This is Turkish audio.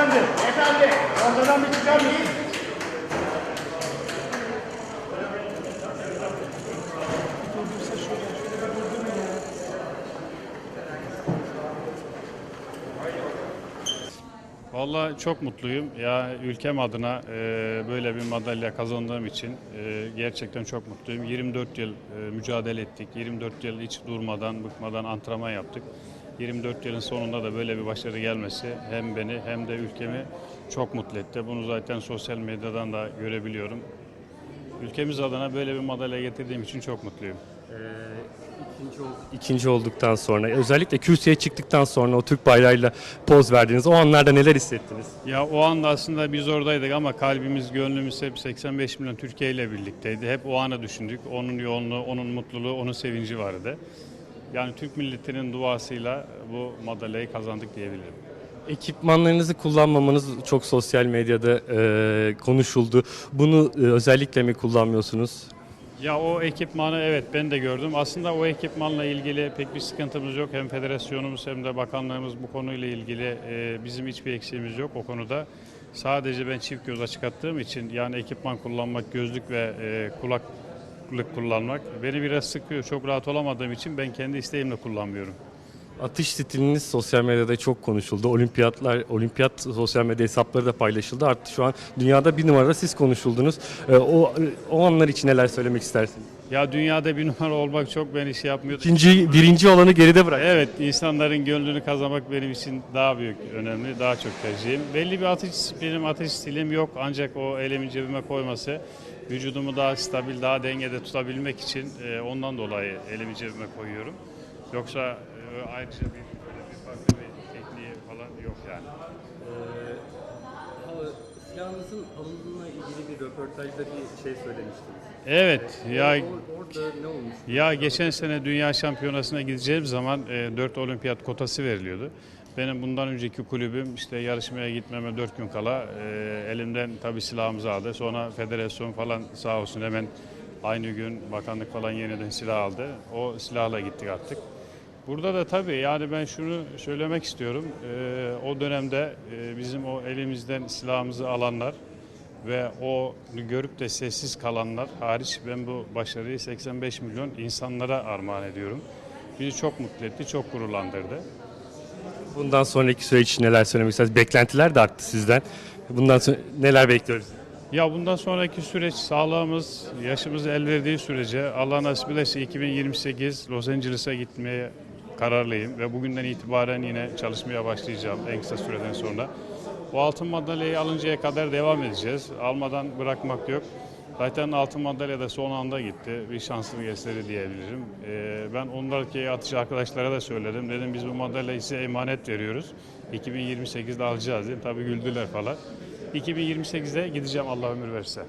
Beyefendi, beyefendi. Ortadan bir çıkar mıyız? Vallahi çok mutluyum. Ya ülkem adına e, böyle bir madalya kazandığım için e, gerçekten çok mutluyum. 24 yıl e, mücadele ettik. 24 yıl hiç durmadan, bıkmadan antrenman yaptık. 24 yılın sonunda da böyle bir başarı gelmesi hem beni hem de ülkemi çok mutlu etti. Bunu zaten sosyal medyadan da görebiliyorum. Ülkemiz adına böyle bir madalya getirdiğim için çok mutluyum. İkinci, ol- ikinci olduktan sonra özellikle kürsüye çıktıktan sonra o Türk bayrağıyla poz verdiniz. O anlarda neler hissettiniz? Ya o anda aslında biz oradaydık ama kalbimiz, gönlümüz hep 85 milyon Türkiye ile birlikteydi. Hep o anı düşündük. Onun yoğunluğu, onun mutluluğu, onun sevinci vardı. Yani Türk milletinin duasıyla bu madalyayı kazandık diyebilirim. Ekipmanlarınızı kullanmamanız çok sosyal medyada e, konuşuldu. Bunu e, özellikle mi kullanmıyorsunuz? Ya o ekipmanı evet ben de gördüm. Aslında o ekipmanla ilgili pek bir sıkıntımız yok. Hem federasyonumuz hem de bakanlığımız bu konuyla ilgili e, bizim hiçbir eksiğimiz yok o konuda. Sadece ben çift göz açık attığım için yani ekipman kullanmak, gözlük ve e, kulaklık kullanmak beni biraz sıkıyor. Çok rahat olamadığım için ben kendi isteğimle kullanmıyorum. Atış stiliniz sosyal medyada çok konuşuldu. Olimpiyatlar, olimpiyat sosyal medya hesapları da paylaşıldı. Artık şu an dünyada bir numara siz konuşuldunuz. E, o o anlar için neler söylemek istersiniz? Ya dünyada bir numara olmak çok beni şey yapmıyor. İkinci, birinci olanı geride bırak. Evet, insanların gönlünü kazanmak benim için daha büyük, önemli, daha çok tercihim. Belli bir atış, benim atış stilim yok ancak o elimi cebime koyması vücudumu daha stabil, daha dengede tutabilmek için e, ondan dolayı elimi cebime koyuyorum. Yoksa e, ayrıca bir, böyle bir farklı bir tekniği falan yok yani. Silahınızın alındığına ilgili bir röportajda bir şey söylemiştiniz. Evet, ya orada ne olmuş? Ya geçen sene dünya şampiyonasına gideceğim zaman e, 4 olimpiyat kotası veriliyordu. Benim bundan önceki kulübüm işte yarışmaya gitmeme 4 gün kala e, elimden tabii silahımızı aldı. Sonra federasyon falan sağ olsun hemen aynı gün bakanlık falan yeniden silah aldı. O silahla gittik artık. Burada da tabii yani ben şunu söylemek istiyorum. E, o dönemde e, bizim o elimizden silahımızı alanlar ve o görüp de sessiz kalanlar hariç ben bu başarıyı 85 milyon insanlara armağan ediyorum. Bizi çok mutlu etti, çok gururlandırdı. Bundan sonraki süreç için neler söylemek istersiniz? Beklentiler de arttı sizden. Bundan sonra neler bekliyoruz? Ya bundan sonraki süreç sağlığımız, yaşımız el verdiği sürece Allah nasip ederse 2028 Los Angeles'a gitmeye kararlıyım ve bugünden itibaren yine çalışmaya başlayacağım en kısa süreden sonra. Bu altın madalyayı alıncaya kadar devam edeceğiz. Almadan bırakmak yok. Zaten altın madalya da son anda gitti. Bir şanslı gösteri diyebilirim. Ee, ben onlardaki atış arkadaşlara da söyledim. Dedim biz bu madalyayı size emanet veriyoruz. 2028'de alacağız dedim. Tabii güldüler falan. 2028'de gideceğim Allah ömür verirse.